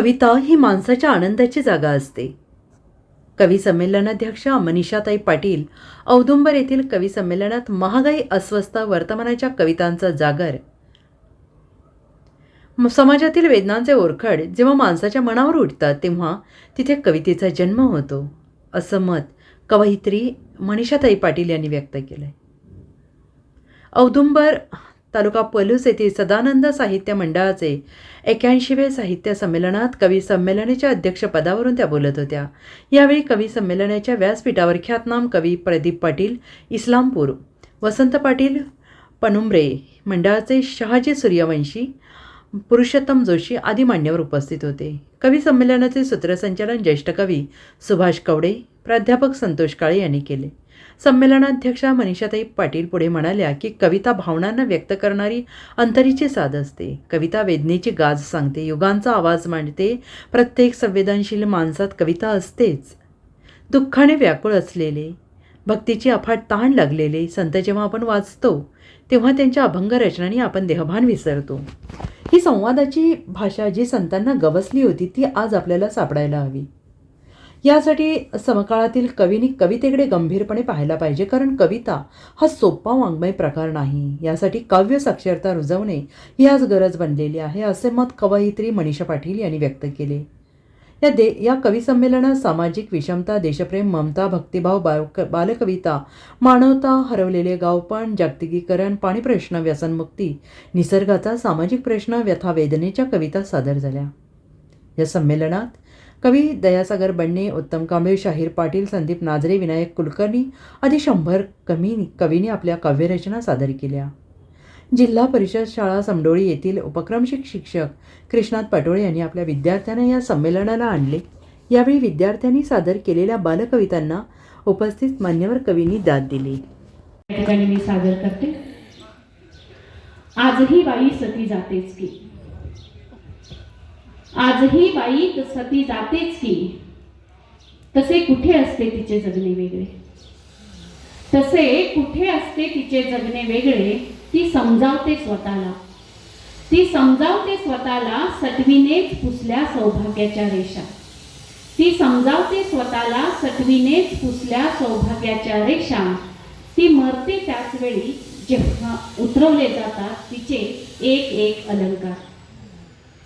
कविता ही माणसाच्या आनंदाची जागा असते. कवी संमेलनाध्यक्ष मनीषाताई पाटील औदुंबर येथील कवी संमेलनात महागाई अस्वस्थ वर्तमानाच्या कवितांचा जागर. समाजातील वेदनांचे ओरखड जेव्हा माणसाच्या मनावर उठतात तेव्हा तिथे कवितेचा जन्म होतो असं मत कवयित्री मनीषाताई पाटील यांनी व्यक्त केलं आहे औदुंबर तालुका पलूस येथील सदानंद साहित्य मंडळाचे एक्याऐंशीवे साहित्य संमेलनात कवी संमेलनाच्या अध्यक्षपदावरून त्या बोलत होत्या. यावेळी कवी संमेलनाच्या व्यासपीठावर ख्यातनाम कवी प्रदीप पाटील इस्लामपूर वसंत पाटील पनुमरे मंडळाचे शहाजी सूर्यवंशी पुरुषोत्तम जोशी आदी मान्यवर उपस्थित होते. कवी संमेलनाचे सूत्रसंचालन ज्येष्ठ कवी सुभाष कवडे प्राध्यापक संतोष काळे यांनी केले. संमेलनाध्यक्षा मनीषाताई पाटील पुढे म्हणाल्या की कविता भावनांना व्यक्त करणारी अंतरीची साध असते. कविता वेदनेची गाज सांगते युगांचा आवाज मांडते प्रत्येक संवेदनशील माणसात कविता असतेच. दुःखाने व्याकुळ असलेले भक्तीची अफाट ताण लागलेले संत जेव्हा आपण वाचतो तेव्हा त्यांच्या अभंग रचनांनी आपण देहभान विसरतो. ही संवादाची भाषा जी संतांना गवसली होती ती आज आपल्याला सापडायला हवी. यासाठी समकाळातील कवींनी कवितेकडे गंभीरपणे पाहायला पाहिजे कारण कविता हा सोपा वाङ्मय प्रकार नाही. यासाठी काव्य साक्षरता रुजवणे ही आज गरज बनलेली आहे असे मत कवयित्री मनीषा पाटील यांनी व्यक्त केले. या दे या कविसंमेलनात सामाजिक विषमता देशप्रेम ममता भक्तिभाव बाल बालकविता मानवता हरवलेले गावपण जागतिकीकरण पाणी प्रश्न व्यसनमुक्ती निसर्गाचा सामाजिक प्रश्न व्यथा वेदनेच्या कविता सादर झाल्या. या संमेलनात कवी दयासागर बन्ने उत्तम कांबळे शाहीर पाटील संदीप नाजरे विनायक कुलकर्णी आदी शंभर कमी कवींनी आपल्या काव्यरचना सादर केल्या. जिल्हा परिषद शाळा समडोळी येथील उपक्रमशिक शिक्षक कृष्णात पाटोळे यांनी आपल्या विद्यार्थ्यांना या संमेलनाला आणले. यावेळी विद्यार्थ्यांनी सादर केलेल्या बालकवितांना उपस्थित मान्यवर कवींनी दाद दिली. ठिकाणी मी सादर करते. आजही बाई सती जातेच की. आजही बाई सती जातेच की. तसे कुठे असते तिचे जगणे वेगळे? तसे कुठे असते तिचे जगणे वेगळे ती समजावते स्वतःला. ती समजावते स्वतःला सटवीनेच पुसल्या सौभाग्याच्या रेषा. ती समजावते स्वतःला सटवीनेच पुसल्या सौभाग्याच्या रेषा. ती मरते त्याच वेळी जेव्हा उतरवले जातात तिचे एक एक अलंकार.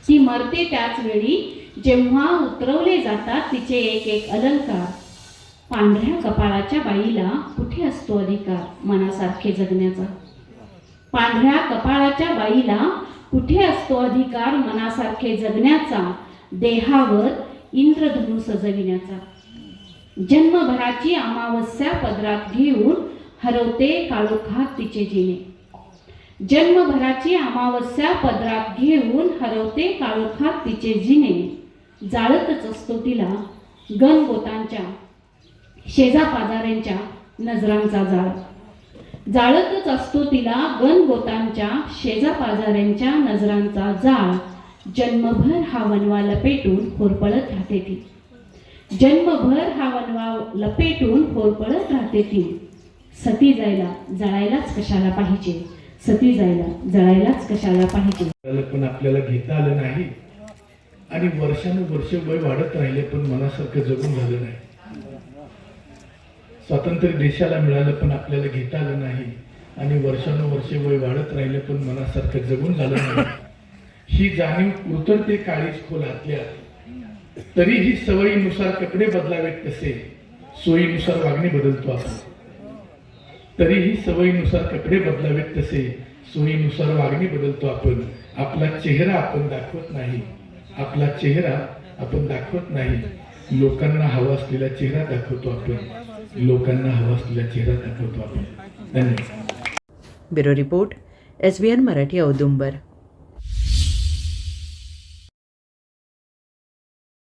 ती मरते त्याच वेळी जेव्हा उतरवले जातात तिचे एक एक अलंकार. पांढऱ्या कपाळाच्या बाईला कुठे असतो अधिकार? मनासारखे जगण्याचा. पांढऱ्या कपाळाच्या बाईला कुठे असतो अधिकार? मनासारखे जगण्याचा. देहावर इंद्रधनु सजविण्याचा. जन्मभराची अमावस्या पदरात घेऊन हरवते काळोखात तिचे जिने. जन्मभराची अमावस्या पदरात घेऊन हरवते काळोखात तिचे जिने. जाळतच असतो तिला गणगोतांच्या शेजापाजाऱ्यांच्या नजरांचा जाळ. जाळतच असतो तिला गणगोतांच्या शेजापाजाऱ्यांच्या नजरांचा जाळ. जन्मभर हा वनवा लपेटून होरपळत राहते ती. जन्मभर हा वनवा लपेटून होरपळत राहते ती. सती जायला जळायलाच कशाला पाहिजे? सती जायला जळायलाच कशाला पाहिजे? पण आपल्याला घेता आलं नाही. आणि वर्षानुवर्ष वय वाढत राहिले पण मनासारखं जगून झालं नाही. स्वातंत्र्य देशाला मिळालं पण आपल्याला घेता आलं नाही. आणि वर्षानुवर्षे वय वाढत राहिलं पण मनासारखं जगून झालं नाही. ही जाणीव उतरते काळीच खोल हातल्या तरीही सवयीनुसार कपडे बदलावेत कसे सोयीनुसार वागणे बदलतो आपण. तरीही सवयीनुसार कपडे बदलावेत तसे. सोयीनुसार वागणी बदलतो आपण. आपला चेहरा आपण दाखवत नाही. आपला चेहरा आपण दाखवत नाही. लोकांना हवा असलेला चेहरा दाखवतो आपण. लोकांना हवा असलेला चेहरा दाखवतो आपण. धन्यवाद. Bureau report S B N Marathi Audumbar.